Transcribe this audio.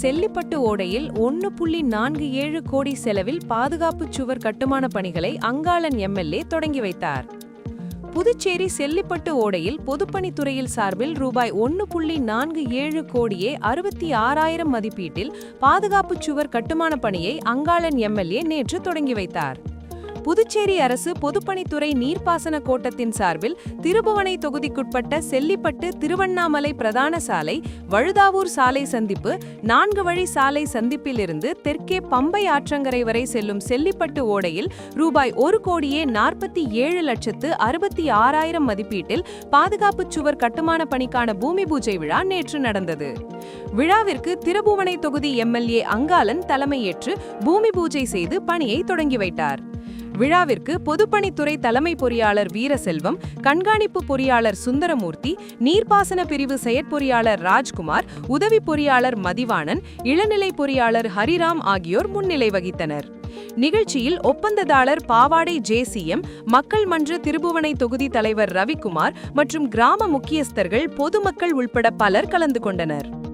செல்லிப்பட்டு ஓடையில் ஒன்று புள்ளி நான்கு ஏழு கோடி செலவில் பாதுகாப்பு சுவர் கட்டுமான பணிகளை அங்காளன் எம்எல்ஏ தொடங்கி வைத்தார். புதுச்சேரி செல்லிப்பட்டு ஓடையில் பொதுப்பணித்துறையில் சார்பில் ரூபாய் ஒன்று புள்ளி நான்கு ஏழு கோடியே அறுபத்தி ஆறாயிரம் மதிப்பீட்டில் பாதுகாப்பு சுவர் கட்டுமான பணியை அங்காளன் எம்எல்ஏ நேற்று தொடங்கி வைத்தார். புதுச்சேரி அரசு பொதுப்பணித்துறை நீர்ப்பாசன கோட்டத்தின் சார்பில் திருபுவனை தொகுதிக்குட்பட்ட செல்லிப்பட்டு திருவண்ணாமலை பிரதான சாலை வழுதாவூர் சாலை சந்திப்பு நான்கு வழி சாலை சந்திப்பிலிருந்து தெற்கே பம்பை ஆற்றங்கரை வரை செல்லும் செல்லிப்பட்டு ஓடையில் ரூபாய் ஒரு கோடியே நாற்பத்தி ஏழு லட்சத்து அறுபத்தி ஆறாயிரம் மதிப்பீட்டில் பாதுகாப்பு சுவர் கட்டுமான பணிக்கான பூமி பூஜை விழா நேற்று நடந்தது. விழாவிற்கு திருபுவனை தொகுதி எம்எல்ஏ அங்காளன் தலைமையேற்று பூமி பூஜை செய்து பணியை தொடங்கி வைத்தார். விழாவிற்கு பொதுப்பணித்துறை தலைமை பொறியாளர் வீரசெல்வம் கண்காணிப்பு பொறியாளர் சுந்தரமூர்த்தி நீர்ப்பாசன பிரிவு செயற்பொறியாளர் ராஜ்குமார் உதவி பொறியாளர் மதிவாணன் இளநிலை பொறியாளர் ஹரிராம் ஆகியோர் முன்னிலை வகித்தனர். நிகழ்ச்சியில் ஒப்பந்ததாளர் பாவாடை ஜேசிஎம் மக்கள் மன்ற திருபுவனை தொகுதி தலைவர் ரவிக்குமார் மற்றும் கிராம முக்கியஸ்தர்கள் பொதுமக்கள் உள்பட பலர் கலந்து கொண்டனர்.